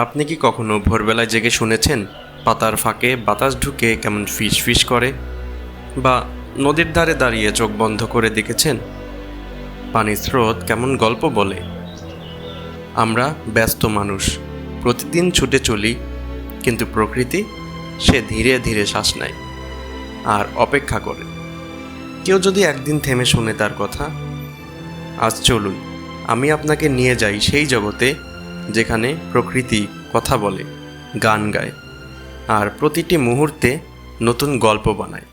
আপনি কি কখনো ভোরবেলায় জেগে শুনেছেন, পাতার ফাঁকে বাতাস ঢুকে কেমন ফিস ফিস করে? বা নদীর ধারে দাঁড়িয়ে চোখ বন্ধ করে দেখেছেন, পানির স্রোত কেমন গল্প বলে? আমরা ব্যস্ত মানুষ, প্রতিদিন ছুটে চলি, কিন্তু প্রকৃতি সে ধীরে ধীরে শ্বাস নেয় আর অপেক্ষা করে। কেউ যদি একদিন থেমে শুনে তার কথা, আজ চলুন, আমি আপনাকে নিয়ে যাই সেই জগতে যেখানে প্রকৃতি কথা বলে, গান গায়, আর প্রতিটি মুহূর্তে নতুন গল্প বানায়।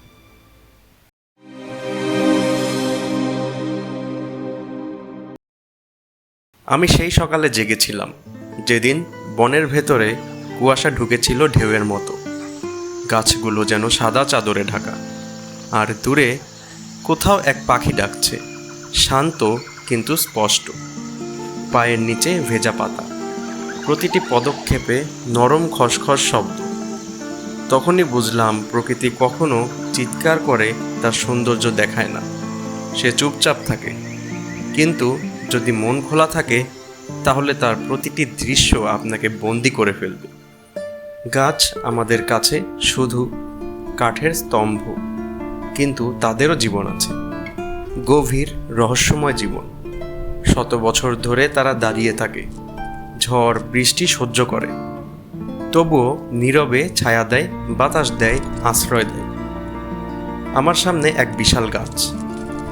আমি সেই সকালে জেগেছিলাম, যেদিন বনের ভেতরে কুয়াশা ঢুকেছিল ঢেউয়ের মতো। গাছগুলো যেন সাদা চাদরে ঢাকা, আর দূরে কোথাও এক পাখি ডাকছে, শান্ত কিন্তু স্পষ্ট। পায়ের নিচে ভেজা পাতা। প্রতিটি পদক্ষেপে নরম খসখস শব্দ। তখনই বুঝলাম প্রকৃতি কখনো চিৎকার করে তার সৌন্দর্য দেখায় না। সে চুপচাপ থাকে। কিন্তু যদি মন খোলা থাকে, তাহলে তার প্রতিটি দৃশ্য আপনাকে বন্দি করে ফেলবে। গাছ আমাদের কাছে শুধু কাঠের স্তম্ভ, কিন্তু তাদেরও জীবন আছে। গভীর রহস্যময় জীবন। শত বছর ধরে তারা দাঁড়িয়ে থাকে। ঝড়, বৃষ্টি সহ্য করে। তবুও নীরবে ছায়া দেয়, বাতাস দেয়, আশ্রয় দেয়। আমার সামনে এক বিশাল গাছ।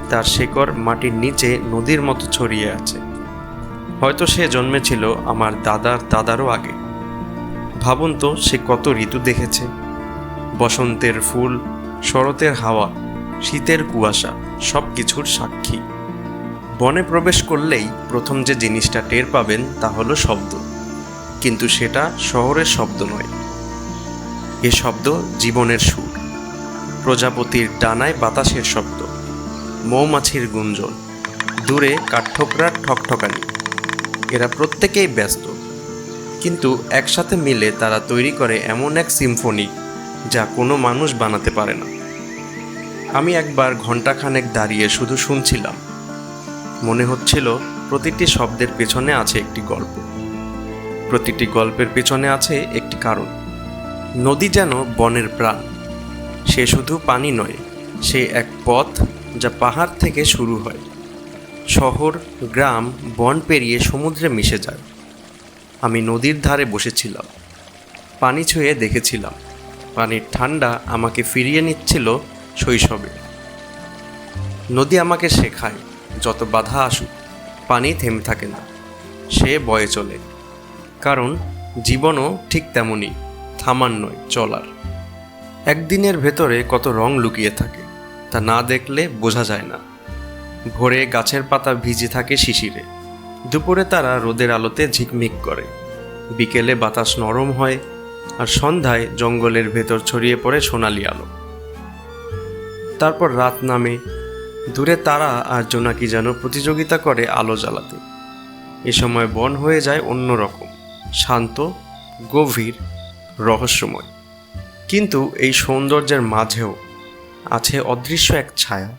তার শেকড় মাটির নিচে নদীর মতো ছড়িয়ে আছে। হয়তো সে জন্মেছিল আমার দাদার দাদারও আগে। ভাবুন তো সে কত ঋতু দেখেছে। বসন্তের ফুল, শরতের হাওয়া, শীতের কুয়াশা সব কিছুর সাক্ষী। বনে প্রবেশ করলেই প্রথম যে জিনিসটা টের পাবেন তা হলো শব্দ। কিন্তু সেটা শহরের শব্দ নয়। এ শব্দ জীবনের সুর। প্রজাপতির ডানায় বাতাসের শব্দ। মৌমাছির গুঞ্জন। দূরে কাঠঠোকরার ঠকঠকানি। এরা প্রত্যেকেই ব্যস্ত। কিন্তু একসাথে মিলে তারা তৈরি করে এমন এক সিম্ফনি যা কোনো মানুষ বানাতে পারে না। আমি একবার ঘন্টাখানেক দাঁড়িয়ে শুধু শুনছিলাম। মনে হচ্ছিল প্রতিটি শব্দের পেছনে আছে একটি গল্প। প্রতিটি গল্পের পেছনে আছে একটি কারণ। নদী যেন বনের প্রাণ। সে শুধু পানি নয়, সে এক পথ যা পাহাড় থেকে শুরু হয়। শহর, গ্রাম, বন পেরিয়ে সমুদ্রে মিশে যায়। আমি নদীর ধারে বসেছিলাম। পানি ছুঁয়ে দেখেছিলাম। পানির ঠান্ডা আমাকে ফিরিয়ে নিচ্ছিল শৈশবে। নদী আমাকে শেখায় যত বাধা আসুক, পানি থেমে থাকে না। সে বয়ে চলে। কারণ জীবনও ঠিক তেমনই থামার নয় চলার। একদিনের ভেতরে কত রং লুকিয়ে থাকে, তা না দেখলে বোঝা যায় না। ভোরে গাছের পাতা ভিজে থাকে শিশিরে। দুপুরে তারা রোদের আলোতে ঝিকমিক করে। বিকেলে বাতাস নরম হয় আর সন্ধ্যায় জঙ্গলের ভেতর ছড়িয়ে পড়ে সোনালি আলো। তারপর রাত নামে দূরে তারা আর জোনাকি যেন প্রতিযোগিতা করে আলো জ্বালাতে। এ সময় বন হয়ে যায় অন্যরকম, শান্ত, গভীর, রহস্যময়। কিন্তু এই সৌন্দর্যের মাঝেও আছে অদৃশ্য এক ছায়া।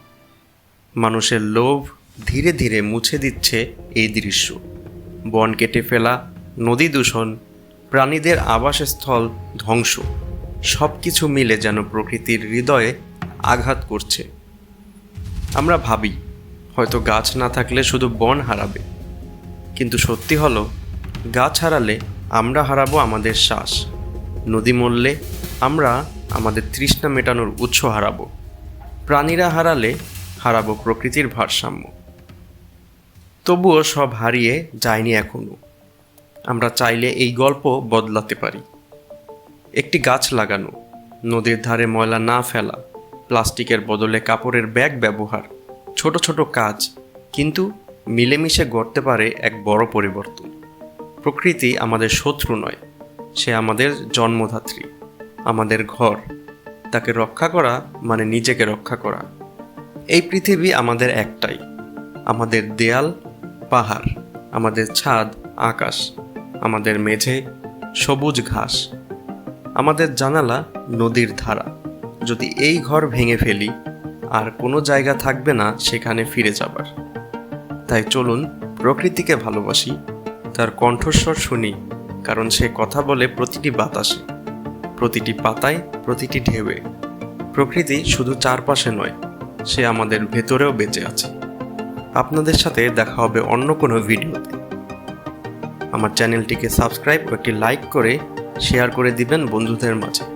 মানুষের লোভ ধীরে ধীরে মুছে দিচ্ছে এই দৃশ্য। বন কেটে ফেলা, নদী দূষণ, প্রাণীদের আবাসস্থল ধ্বংস সব কিছু মিলে যেন প্রকৃতির হৃদয়ে আঘাত করছে। আমরা ভাবি, হয়তো গাছ না থাকলে শুধু বন হারাবে। কিন্তু সত্যি হলো, গাছ হারালে আমরা হারাবো আমাদের শ্বাস। নদী মরলে আমরা আমাদের তৃষ্ণা মেটানোর উৎস হারাবো। প্রাণীরা হারালে হারাবো প্রকৃতির ভারসাম্য। তবুও সব হারিয়ে যায়নি এখনও আমরা চাইলে এই গল্প বদলাতে পারি। একটি গাছ লাগানো, নদীর ধারে ময়লা না ফেলা প্লাস্টিকের বদলে কাপড়ের ব্যাগ ব্যবহার। ছোট ছোট কাজ, কিন্তু মিলেমিশে গড়তে পারে এক বড় পরিবর্তন। প্রকৃতি আমাদের শত্রু নয়, সে আমাদের জন্মধাত্রী আমাদের ঘর। তাকে রক্ষা করা মানে নিজেকে রক্ষা করা। এই পৃথিবী আমাদের একটাই, আমাদের দেয়াল, পাহাড়, আমাদের ছাদ, আকাশ, আমাদের মেঝে, সবুজ ঘাস, আমাদের জানালা, নদীর ধারা। যদি এই ঘর ভেঙে ফেলি, আর কোনো জায়গা থাকবে না সেখানে ফিরে যাবার। তাই চলুন প্রকৃতিকে ভালোবাসি, তার কণ্ঠস্বর শুনি, কারণ সে কথা বলে প্রতিটি বাতাসে, প্রতিটি পাতায়, প্রতিটি ঢেউয়ে। প্রকৃতি শুধু চারপাশে নয়, সে আমাদের ভেতরেও বেঁচে আছে। আপনাদের সাথে দেখা হবে অন্য কোনো ভিডিওতে। আমার চ্যানেলটিকে সাবস্ক্রাইব একটি লাইক করে শেয়ার করে দিবেন বন্ধুদের মাঝে।